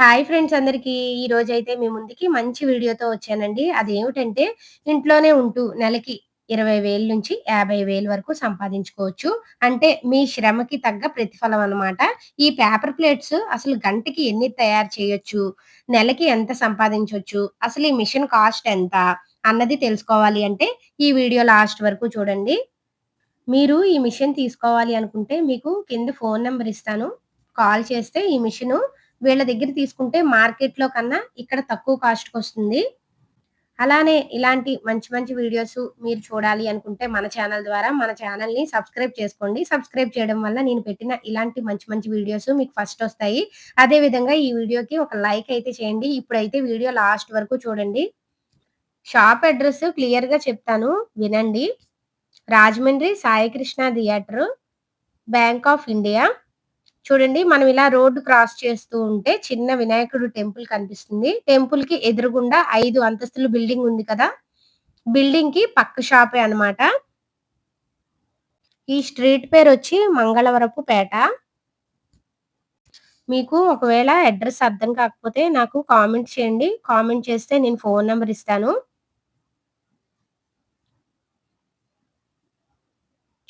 Hi friends అందరికీ. ఈ రోజు అయితే మీ ముందుకి మంచి వీడియోతో వచ్చానండి. అదేమిటంటే ఇంట్లోనే ఉంటూ నెలకి ఇరవై వేల నుంచి యాభై వేలు వరకు సంపాదించుకోవచ్చు. అంటే మీ శ్రమకి తగ్గ ప్రతిఫలం అన్నమాట. ఈ పేపర్ ప్లేట్స్ అసలు గంటకి ఎన్ని తయారు చేయొచ్చు? నెలకి ఎంత సంపాదించవచ్చు అసలు ఈ మిషన్ కాస్ట్ ఎంత? అన్నది తెలుసుకోవాలి అంటే ఈ వీడియో లాస్ట్ వరకు చూడండి. మీరు ఈ మిషన్ తీసుకోవాలి అనుకుంటే మీకు కింద ఫోన్ నెంబర్ ఇస్తాను. కాల్ చేస్తే ఈ మిషన్ వీళ్ళ దగ్గర తీసుకుంటే మార్కెట్‌లో కన్నా ఇక్కడ తక్కువ కాస్ట్‌కి వస్తుంది. అలానే ఇలాంటి మంచి మంచి వీడియోస్ మీరు చూడాలి అనుకుంటే మన ఛానల్ ద్వారా మన ఛానల్‌ని సబ్స్క్రైబ్ చేసుకోండి. సబ్స్క్రైబ్ చేయడం వల్ల నేను పెట్టిన ఇలాంటి మంచి మంచి వీడియోస్ మీకు ఫస్ట్ వస్తాయి. అదే విధంగా ఈ వీడియోకి ఒక లైక్ అయితే చేయండి. ఇప్పుడైతే వీడియో లాస్ట్ వరకు చూడండి. షాప్ అడ్రస్ క్లియర్‌గా చెప్తాను వినండి. Rajahmundry Saikrishna theatre, bank of India చూడండి మనం ఇలా రోడ్డు క్రాస్ చేస్తూ ఉంటే చిన్న వినాయకుడు టెంపుల్ కనిపిస్తుంది. టెంపుల్కి ఎదురుగుండా ఐదు అంతస్తుల బిల్డింగ్ ఉంది కదా! బిల్డింగ్కి పక్క షాపే అన్నమాట. ఈ స్ట్రీట్ పేరు వచ్చి మంగళవరపు పేట. మీకు ఒకవేళ అడ్రస్ అర్థం కాకపోతే నాకు కామెంట్ చేయండి. కామెంట్ చేస్తే నేను ఫోన్ నెంబర్ ఇస్తాను.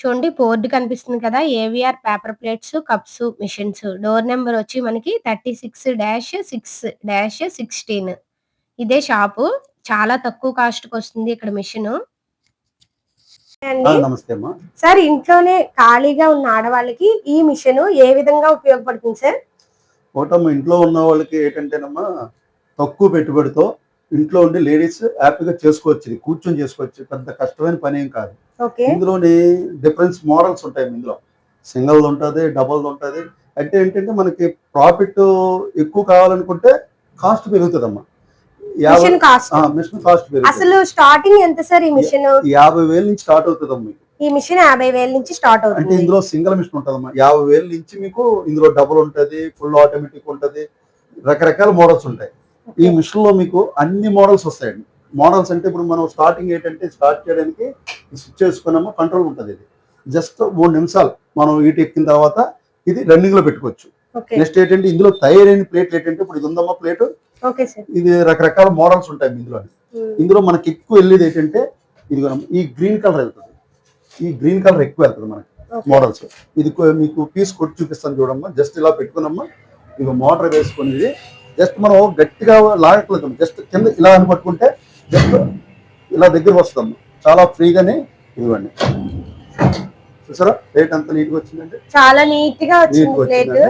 చూడండి బోర్డ్ కనిపిస్తుంది కదా! A V R paper plates, cups, machines. Door number వచ్చి మనకి 36-6-16 ఇదే షాపు. చాలా తక్కువ కాస్ట్‌కి వస్తుంది ఇక్కడ మిషను. సార్ ఇంట్లోనే ఖాళీగా ఉన్న ఆడవాళ్ళకి ఈ మిషను ఏ విధంగా ఉపయోగపడుతుంది సార్? ఇంట్లో ఉన్న వాళ్ళకి ఏంటంటేనమ్మా తక్కువ పెట్టుబడితో ఇంట్లో ఉండి లేడీస్ హ్యాపీగా చేసుకోవచ్చు ఇది. కూర్చొని చేసుకోవచ్చు. పెద్ద కష్టమైన పనేం కాదు. ఓకే. ఇందులోని డిఫరెన్స్ మోడల్స్ ఉంటాయి ఇందులో. సింగిల్‌ది ఉంటది, డబుల్‌ది ఉంటది. అంటే ఏంటంటే మనకి ప్రాఫిట్ ఎక్కువ కావాలనుకుంటే కాస్ట్ పెరుగుతదమ్మా. యాభై మిషన్ కాస్ట్. అసలు స్టార్టింగ్ ఎంత సార్ ఈ మిషను? 50,000 నుంచి స్టార్ట్ అవుతదమ్మా మీకు. ఈ మిషన్ 50,000 నుంచి స్టార్ట్ అంటే అవుతుంది. ఇందులో సింగిల్ మిషన్ ఉంటదమ్మా. 50,000 నుంచి మీకు ఇందులో డబుల్ ఉంటది, ఫుల్ ఆటోమేటిక్ ఉంటది. రకరకాల మోడల్స్ ఉంటాయి. ఈ. మిషన్‌లో మీకు అన్ని మోడల్స్ వస్తాయండి. మోడల్స్ అంటే ఇప్పుడు మనం స్టార్టింగ్ ఏంటంటే స్టార్ట్ చేయడానికి స్విచ్ చేసుకున్నామా కంట్రోల్ ఉంటది ఇది. జస్ట్ 3 నిమిషాలు మనం హీట్ ఎక్కిన తర్వాత ఇది రన్నింగ్‌లో పెట్టుకోవచ్చు. ఓకే. నెక్స్ట్ ఏంటంటే ఇందులో తయారైన ప్లేట్లు ఏంటంటే ఇప్పుడు ఇది ఉందమ్మా ప్లేటు. ఇది రకరకాల మోడల్స్ ఉంటాయి ఇందులో. ఇందులో మనకి ఎక్కువ వెళ్ళేది ఏంటంటే ఇదిగోనమ్మా ఈ గ్రీన్ కలర్ వెళ్తది. ఈ గ్రీన్ కలర్ ఎక్కువ వెళ్తది మనకి. మోడల్స్. ఇది మీకు పీస్ కొట్టి చూపిస్తాను చూడమ్మా. జస్ట్ ఇలా పెట్టుకున్నమ్మా. ఇక మోటార్ వేసుకొని ఇది జస్ట్ మనం గట్టిగా లాగట్లేదు. జస్ట్ కింద ఇలా అని పట్టుకుంటే జస్ట్ ఇలా దగ్గర వస్తుందమ్మా. చాలా ఫ్రీగానే ఇదిగోండి. చూసారా ప్లేట్ అంత నీట్గా వచ్చిందంటే చాలా నీట్గా వచ్చింది. వచ్చిందండి.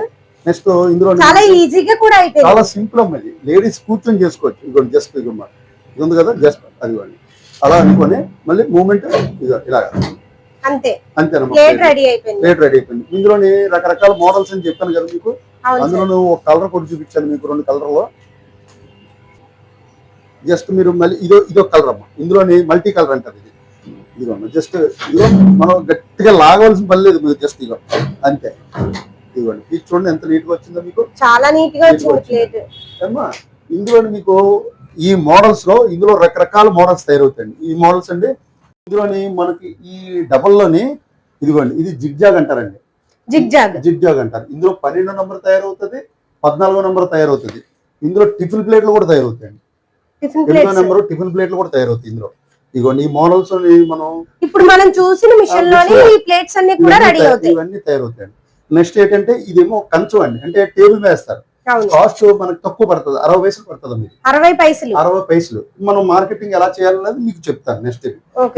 నెక్స్ట్ ఇందులో చాలా ఈజీగా కూడా అయిపోయింది. చాలా సింపుల్ అమ్మా ఇది లేడీస్ కూర్చొని చేసుకోవచ్చు ఇదిగోండి జస్ట్ ఇదిగోమ్మా ఇది ఉంది కదా జస్ట్ అదిగోండి అలా అనుకొని మళ్ళీ మూమెంట్ ఇదిగో ఇలాగ అంతే. అంతేనమ్మా ప్లేట్ రెడీ అయిపోయింది. ప్లేట్ రెడీ అయిపోయింది. ఇందులోని రకరకాల మోడల్స్ అని చెప్పాను కదా మీకు. అందులో సార్. ఒక కలర్ కూడా చూపించాను మీకు రెండు కలర్లో జస్ట్ మీరు మళ్ళీ ఇదో ఇదో కలర్ అమ్మా. ఇందులోని మల్టీ కలర్ అంటారు ఇది. ఇదిగోండి జస్ట్ ఇదిగో మనం గట్టిగా లాగవలసిన పని లేదు మీరు జస్ట్ ఇదిగో. అంతే. ఇదిగోండి. ఇది చూడండి ఎంత నీట్గా వచ్చిందో మీకు. చాలా నీట్గా వచ్చింది. అమ్మా ఇందులో మీకు ఈ మోడల్స్లో ఇందులో రకరకాల మోడల్స్ తయారవుతాయండి. ఈ మోడల్స్ అండి ఇందులోని మనకి ఈ డబల్లోని ఇదిగోండి ఇది జిగ్జాగ్ అంటారండి జిగ్జాగ్. జిగ్జాగ్ అంటారు ఇందులో పన్నెండో నంబర్ తయారవుతుంది పద్నాలుగో నంబర్ తయారవుతుంది ఇందులో టిఫిన్ ప్లేట్లు కూడా తయారవుతాయండి ఎనిమిదో. నెంబర్ టిఫిన్ ప్లేట్లు కూడా తయారవుతాయి ఇందులో ఇదిగోండి ఈ మోడల్స్ మనం ఇప్పుడు మనం చూసిన మిషన్లోని ఈ ప్లేట్స్ అన్ని కూడా ఇవన్నీ రెడీ అవుతాయి. ఇవన్నీ తయారవుతాయండి నెక్స్ట్ ఏంటంటే ఇదేమో కంచం అండి అంటే టేబుల్ వేస్తారు. కాస్ట్ మనకు తక్కువ పడుతుంది. అరవై పైసలు పడుతుంది మీకు. అరవై పైసలు. అరవై పైసలు. మనం మార్కెటింగ్ ఎలా చేయాలన్నది మీకు చెప్తాను నెక్స్ట్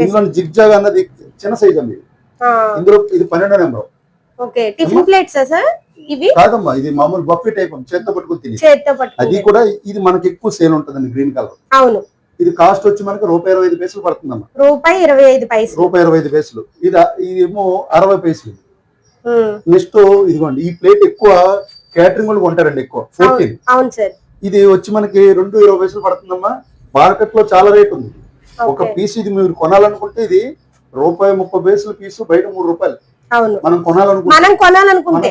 ఇందులో జిగ్జాగ్ అన్నది చిన్న సైజ్ అండి ఇందులో ఇది పన్నెండో number. Okay. Tiffin plates sir? ఇవి? కాదమ్మా ఇది మామూలు బఫే టైప్ చేత్తో పట్టుకుని తిని అది కూడా ఇది మనకి ఎక్కువ సేల్ ఉంటుందండి గ్రీన్ కలర్. అవును. ఇది కాస్ట్ వచ్చి మనకి రూపాయి ఇరవై ఐదు పైసలు పడుతుందమ్మా. రూపాయి ఇరవై ఐదు పైసలు. రూపాయి ఇరవై ఐదు పైసలు. ఇది ఇదేమో అరవై పైసలు. నెక్స్ట్ ఇదిగోండి ఈ ప్లేట్ ఎక్కువ క్యాటరింగ్ వాళ్ళు కొంటారండి ఎక్కువ. ఫోర్టీన్ అవును సార్. ఇది వచ్చి మనకి రెండు ఇరవై పైసలు పడుతుందమ్మా. మార్కెట్లో చాలా రేట్ ఉంది. ఒక పీస్ ఇది మీరు కొనాలనుకుంటే ఇది రూపాయి ముప్పై పైసలు పీసు బయట మూడు రూపాయలు. అవును. మనం కొనాలనుకుంటే. మనం కొనాలనుకుంటే.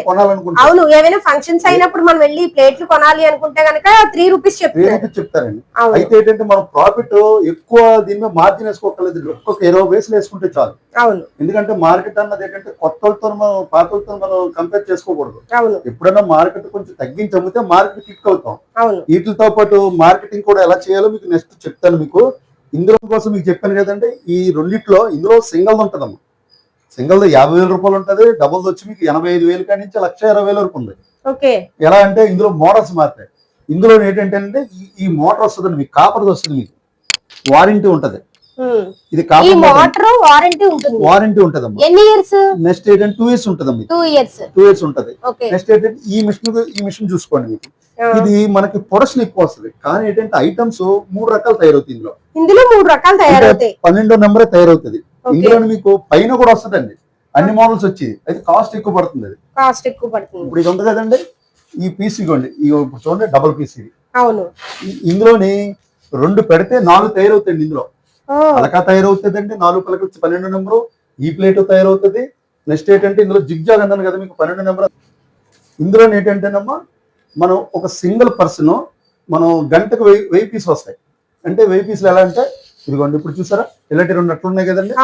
అవును ఏమైనా ఫంక్షన్స్ అయినప్పుడు మనం వెళ్ళి ప్లేట్లు కొనాలి అనుకుంటే గనక త్రీ రూపీస్ చెప్తారు. చెప్తారండి. అయితే ఏంటంటే మనం ప్రాఫిట్ ఎక్కువ దీని మీద మార్జిన్ వేసుకోకలేదు ఒక్కొక్క ఇరవై వేసులు వేసుకుంటే చాలు. అవును. ఎందుకంటే మార్కెట్ అన్నది ఏంటంటే కొత్తలతో మనం పాతలతో మనం కంపేర్ చేసుకోకూడదు. అవును. ఎప్పుడైనా మార్కెట్ కొంచెం తగ్గించి అమ్మితే మార్కెట్ క్లిక్ అవుతాం. అవును. వీటితో పాటు మార్కెటింగ్ కూడా ఎలా చేయాలో మీకు నెక్స్ట్ చెప్తాను మీకు. ఇందులో కోసం మీకు చెప్పాను కదండి ఈ రెండిట్లో ఇందులో సింగల్ ఉంటుందమ్మా. సింగల్ యాభై వేల రూపాయలు ఉంటుంది డబుల్ వచ్చి మీకు ఎనభై ఐదు వేలు కాడి నుంచి లక్ష ఇరవై వేల వరకు ఉంది. ఎలా అంటే ఇందులో మోటార్స్ మారుతాయి. ఇందులో ఏంటంటే అంటే ఈ- మోటార్ వస్తుంది మీకు కాపర్ వస్తుంది మీకు. వారంటీ ఉంటది. ఇది కాపర్ వారంటీ ఉంటుంది. వారంటీ ఎన్ని ఇయర్స్? నెక్స్ట్ ఏంటంటే టూ ఇయర్స్ ఉంటదమ్మా టూ ఇయర్స్. టూ ఇయర్స్ ఉంటది. నెక్స్ట్ ఏంటంటే ఈ మిషన్ ఈ మిషన్ చూసుకోండి మీకు. ఇది మనకి ప్రొడక్షన్ ఎక్కువ వస్తుంది. కానీ ఏంటంటే ఐటమ్స్ మూడు రకాలు తయారవుతాయి ఇందులో. ఇందులో మూడు రకాలు తయారవుతాయి. పన్నెండో నెంబర్ తయారవుతుంది. ఇందులో మీకు పైన కూడా వస్తుందండి. అన్ని మోడల్స్ వచ్చి అయితే కాస్ట్ ఎక్కువ పడుతుంది అది. కాస్ట్ ఎక్కువ పడుతుంది. ఇప్పుడు ఇది ఉంది కదండి. ఈ పీస్ ఇవ్వండి ఈ ఇప్పుడు చూడండి డబుల్ పీస్ ఇది. అవును. ఇందులోని రెండు పెడితే నాలుగు తయారవుతాయండి ఇందులో. పలక తయారవుతుంది అండి నాలుగు పలక వచ్చి పన్నెండు నెంబరు ఈ ప్లేట్ తయారవుతుంది. నెక్స్ట్ ఏంటంటే ఇందులో జిగ్జాగ్ అన్నాను కదా మీకు పన్నెండు నెంబర్ ఇందులో ఏంటంటేనమ్మా మనం ఒక సింగిల్ పర్సన్ మనం గంటకు వెయ్యి వెయ్యి పీస్ వస్తాయి. అంటే వెయ్యి పీసులు ఎలా అంటే ఇదిగోండి ఇప్పుడు చూసారా? ఇలాంటి రెండు అట్లు ఉన్నాయి కదండి.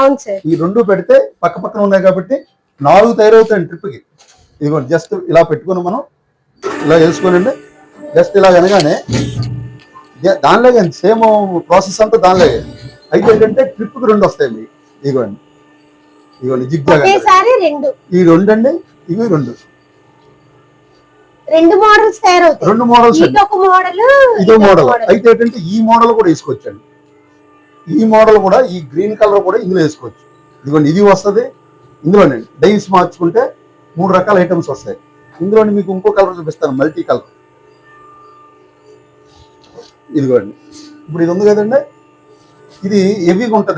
ఈ రెండు పెడితే పక్క పక్కన ఉన్నాయి కాబట్టి నాలుగు తయారవుతాయి ట్రిప్కి. ఇదిగోండి జస్ట్ ఇలా పెట్టుకుని మనం ఇలా వేసుకోనండి జస్ట్ ఇలా అనగానే దే- దానిలాగే సేమ్ ప్రాసెస్ అంతా దానిలాగే. అయితే ఏంటంటే ట్రిప్కి రెండు వస్తాయి ఇదిగోండి. ఇదిగోండి జిగ్జాగ్ ఈ రెండు అండి ఇవి రెండు. రెండు మోడల్స్ తయారవుతాయి. రెండు మోడల్స్ మోడల్ ఇదో మోడల్ అయితే ఏంటంటే ఈ మోడల్ కూడా వేసుకోవచ్చండి. ఈ మోడల్ కూడా ఈ గ్రీన్ కలర్ కూడా ఇందులో వేసుకోవచ్చు. ఇదిగోండి ఇది వస్తుంది. ఇందులోనండి డైస్ మార్చుకుంటే మూడు రకాల ఐటమ్స్ వస్తాయి. ఇందులోని మీకు ఇంకో కలర్ చూపిస్తాను మల్టీ కలర్ ఇదిగోండి. ఇప్పుడు ఇది ఉంది కదండి. ఇది హెవీగా ఉంటుంది.